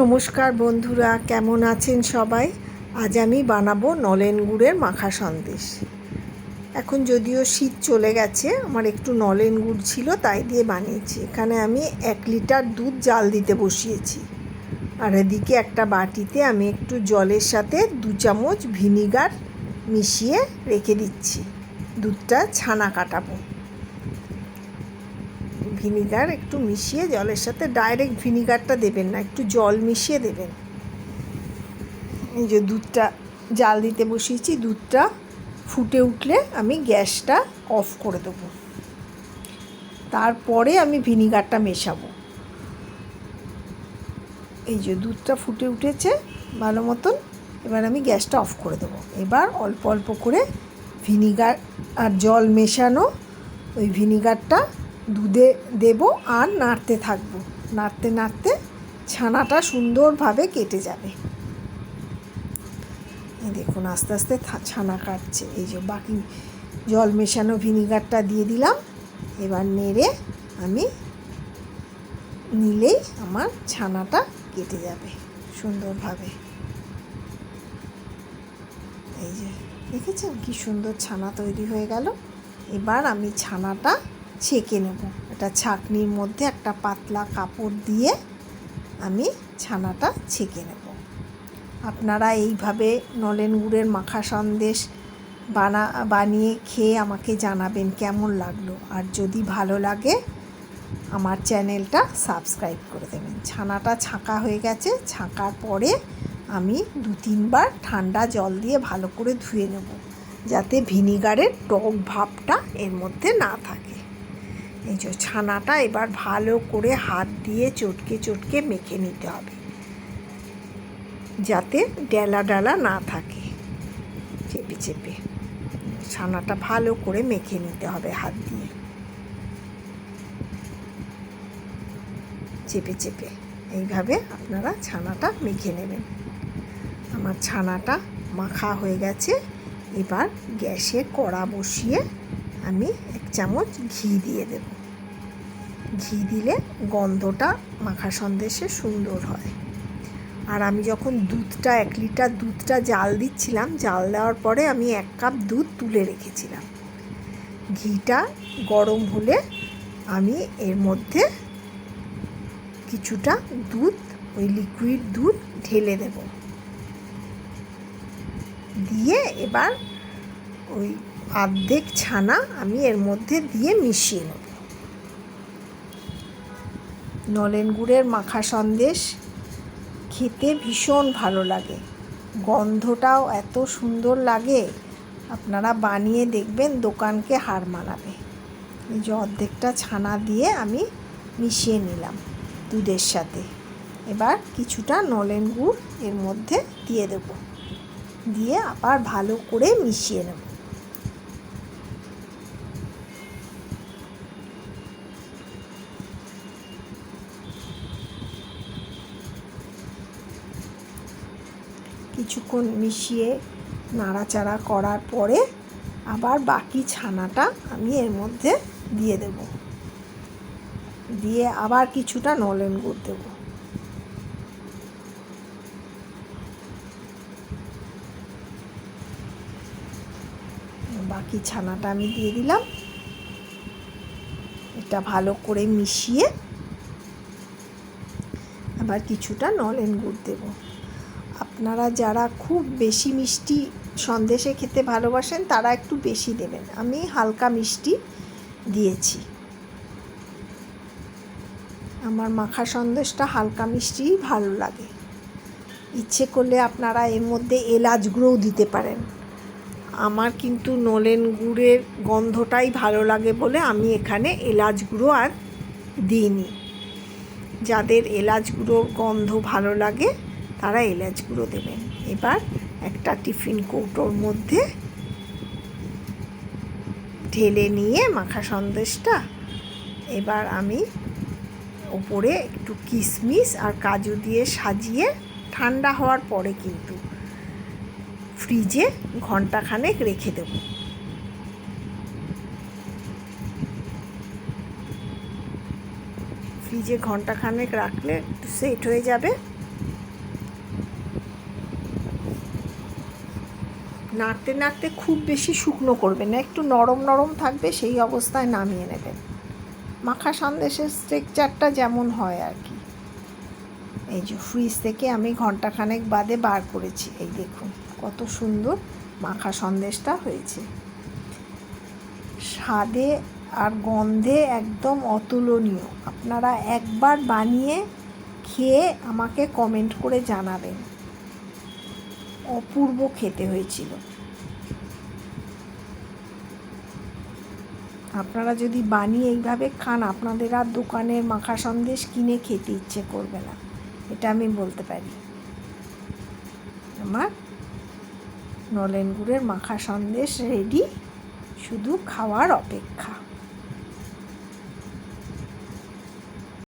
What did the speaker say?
নমস্কার বন্ধুরা, কেমন আছেন সবাই? আজ আমি বানাবো নলেন গুড়ের মাখা সন্দেশ। এখন যদিও শীত চলে গেছে, আমার একটু নলেন গুড় ছিল, তাই দিয়ে বানিয়েছি। এখানে আমি এক লিটার দুধ জাল দিতে বসিয়েছি। আর এদিকে একটা বাটিতে আমি একটু জলের সাথে দু চামচ ভিনিগার মিশিয়ে রেখে দিচ্ছি। দুধটা ছানা কাটাবো। ভিনিগার একটু মিশিয়ে জলের সাথে ডাইরেক্ট ভিনিগারটা দেবেন না, একটু জল মিশিয়ে দেবেন। এই যে দুধটা জাল দিতে বসিয়েছি, দুধটা ফুটে উঠলে আমি গ্যাসটা অফ করে দেবো। তারপরে আমি ভিনিগারটা মেশাবো। এই যে দুধটা ফুটে উঠেছে, ভালো মতন এবার আমি গ্যাসটা অফ করে দেবো। এবার অল্প অল্প করে ভিনিগার আর জল মেশানো ওই ভিনিগারটা দুধে দেব আর নাড়তে থাকব। নাড়তে নাড়তে ছানাটা সুন্দরভাবে কেটে যাবে। দেখুন, আস্তে আস্তে ছানা কাটছে। এই যে বাকি জল মেশানো ভিনিগারটা দিয়ে দিলাম। এবার নেড়ে আমি নিলেই আমার ছানাটা কেটে যাবে সুন্দরভাবে। এই যে, দেখেছেন? কি সুন্দর ছানা তৈরি হয়ে গেল। এবার আমি ছানাটা ছেঁকে নেব। এটা ছাঁকনির মধ্যে একটা পাতলা কাপড় দিয়ে আমি ছানাটা ছেঁকে নেব। আপনারা এইভাবে নলেন গুড়ের মাখা সন্দেশ বানা, বানিয়ে খেয়ে আমাকে জানাবেন কেমন লাগল। আর যদি ভালো লাগে, আমার চ্যানেলটা সাবস্ক্রাইব করে দেবেন। ছানাটা ছাঁকা হয়ে গেছে, ছাঁকার পরে আমি দু তিনবার ঠান্ডা জল দিয়ে ভালো করে ধুয়ে নেব, যাতে ভিনিগারের টক ভাবটা এর মধ্যে না থাকে। এই যে ছানাটা এবার ভালো করে হাত দিয়ে চটকে চটকে মেখে নিতে হবে। যাতে ডেলা ডালা না থাকে। চেপে চেপে ছানাটা ভালো করে মেখে নিতে হবে হাত দিয়ে। চেপে চেপে এইভাবে আপনারা ছানাটা মেখে নেবেন। আমার ছানাটা মাখা হয়ে গেছে। এবার গ্যাসে কড়া বসিয়ে আমি চামচ ঘি দিয়ে দেব। ঘি দিলে গন্ধটা মাখা সন্দেশে সুন্দর হয়। আর আমি যখন দুধটা, এক লিটার দুধটা জাল দিচ্ছিলাম, জাল দেওয়ার পরে আমি এক কাপ দুধ তুলে রেখেছিলাম। ঘিটা গরম হলে আমি এর মধ্যে কিছুটা দুধ, ওই লিকুইড দুধ ঢেলে দেব। দিয়ে এবার ওই আর্ধেক ছানা আমি এর মধ্যে দিয়ে মিশিয়ে নেব। নলেন গুড়ের মাখা সন্দেশ খেতে ভীষণ ভালো লাগে। গন্ধটাও এত সুন্দর লাগে। আপনারা বানিয়ে দেখবেন, দোকানকে হার মানাবে। এই যে অর্ধেকটা ছানা দিয়ে আমি মিশিয়ে নিলাম দুধের সাথে। এবার কিছুটা নলেন গুড় এর মধ্যে দিয়ে দেব। দিয়ে আবার ভালো করে মিশিয়ে নেব। কিছুক্ষণ মিশিয়ে নাড়াচাড়া করার পরে আবার বাকি ছানাটা আমি এর মধ্যে দিয়ে দেব। দিয়ে আবার কিছুটা নলেন গুড় দেব। বাকি ছানাটা আমি দিয়ে দিলাম। এটা ভালো করে মিশিয়ে আবার কিছুটা নলেন গুড় দেবো। আপনারা যারা খুব বেশি মিষ্টি সন্দেশে খেতে ভালোবাসেন, তারা একটু বেশি দেবেন। আমি হালকা মিষ্টি দিয়েছি। আমার মাখা সন্দেশটা হালকা মিষ্টিই ভালো লাগে। ইচ্ছে করলে আপনারা এর মধ্যে এলাচ গুঁড়োও দিতে পারেন। আমার কিন্তু নলেন গুড়ের গন্ধটাই ভালো লাগে বলে আমি এখানে এলাচ গুঁড়ো আর দিইনি। যাদের এলাচ গুঁড়োর গন্ধ ভালো লাগে তারা এলাচ গুঁড়ো দেবেন এবার একটা টিফিন কৌটোর মধ্যে ঢেলে নিয়ে মাখা সন্দেশটা এবার আমি ওপরে একটু কিশমিশ আর কাজু দিয়ে সাজিয়ে ঠান্ডা হওয়ার পরে কিন্তু ফ্রিজে ঘন্টাখানেক রেখে দেব। ফ্রিজে ঘন্টাখানেক রাখলে একটু সেট হয়ে যাবে। নাড়তে নাড়তে খুব বেশি শুকনো করবেন না, একটু নরম নরম থাকবে, সেই অবস্থায় নামিয়ে নেবেন মাখা সন্দেশের স্ট্রেকচারটা যেমন হয় আর কি। এই যে ফ্রিজ থেকে আমি ঘন্টাখানেক বাদে বার করেছি, এই দেখুন, কত সুন্দর মাখা সন্দেশটা হয়েছে। স্বাদে আর গন্ধে একদম অতুলনীয়। আপনারা একবার বানিয়ে খেয়ে আমাকে কমেন্ট করে জানাবেন। অপূর্ব খেতে হয়েছিল। আপনারা যদি বানিয়ে এইভাবে খান, আপনাদের আর দোকানের মাখা সন্দেশ কিনে খেতে ইচ্ছে করবে না। এটা আমি বলতে পারি। আমার নলেন গুড়ের মাখা সন্দেশ রেডি শুধু খাওয়ার অপেক্ষা।